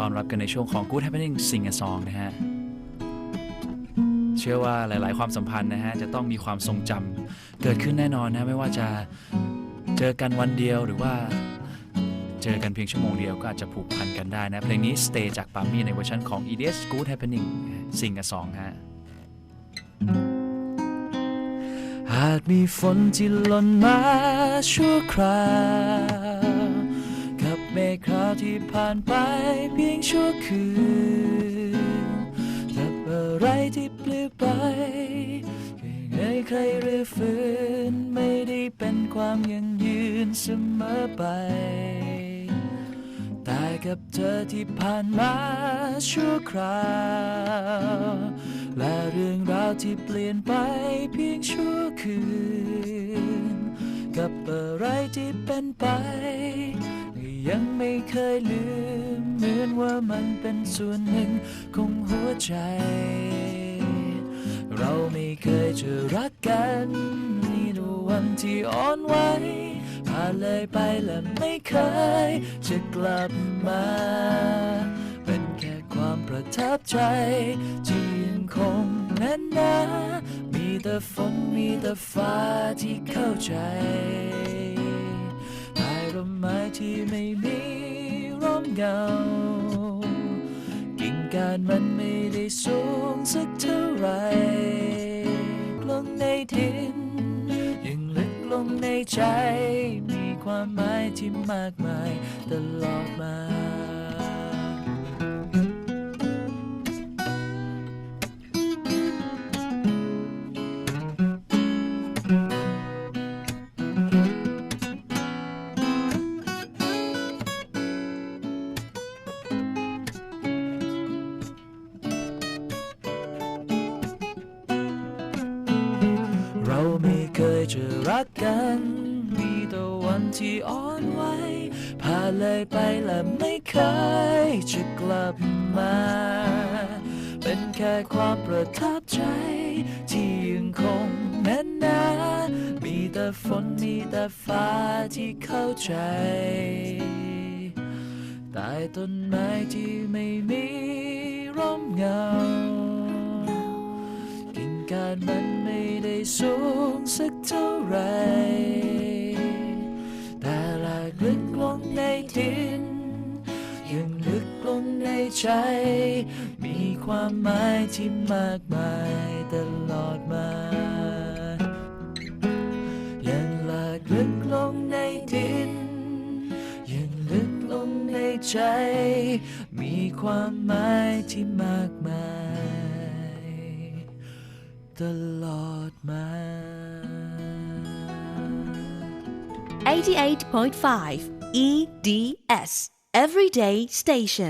ต้อนรับกันในช่วงของ Good Happening Sing a Song นะฮะ เชื่อว่าหลาย ๆ ความสัมพันธ์นะฮะ จะต้องมีความทรงจำเกิดขึ้นแน่นอนนะ ไม่ว่าจะเจอกันวันเดียวหรือว่าเจอกันเพียงชั่วโมงเดียวก็อาจจะผูกพันกันได้นะ เพลงนี้ Stay จากปามี่ในเวอร์ชันของ EDS Good Happening Sing a Song ฮะหากมีฝนที่หล่นมาชั่วคราว คราวที่ผ่านไปเพียงชั่วคืนกับอะไรที่เปลี่ยนไปยังไงใครหรือฝืนไม่ได้เป็นความยั่งยืนเสมอไป แต่กับเธอที่ผ่านมาชั่วคราว และเรื่องราวที่เปลี่ยนไปเพียงชั่วคืน กับอะไรที่เป็นไป เคยลืม เหมือนว่ามันเป็นส่วนหนึ่งของหัวใจ เราไม่เคยจะรักกันมีแต่วันที่อ่อนไหวผ่านเลยไปและไม่เคย จะกลับมา เป็นแค่ความประทับใจ ที่ยังคงแน่นหนามีแต่ฝนมีแต่ฟ้าที่เข้าใจแต่ร่มไม้ที่ไม่มี เงา กิ่งก้านมันไม่ได้สูงสักเท่าไหรลงในดินยังลึกลงในใจ มีความหมายที่มากมายตลอดมา จะรักกัน มีแต่วันที่อ่อนไหวผ่านเลยไปและไม่เคยจะกลับมา เป็นแค่ความประทับใจ ที่ยังคงแน่นหนามีแต่ฝนมีแต่ฟ้าที่เข้าใจใต้ต้นไม้ที่ไม่มีร่มเงากิ่งกานมัน สูงสักเท่าไร แต่หลากลึกลงในดิน ยังลึกลงในใจ มีความหมายที่มากมายตลอดมา ยังหลากลึกลงในดิน ยังลึกลงในใจ มีความหมายที่มากมาย ตลอดมา88.5 EDS Everyday Station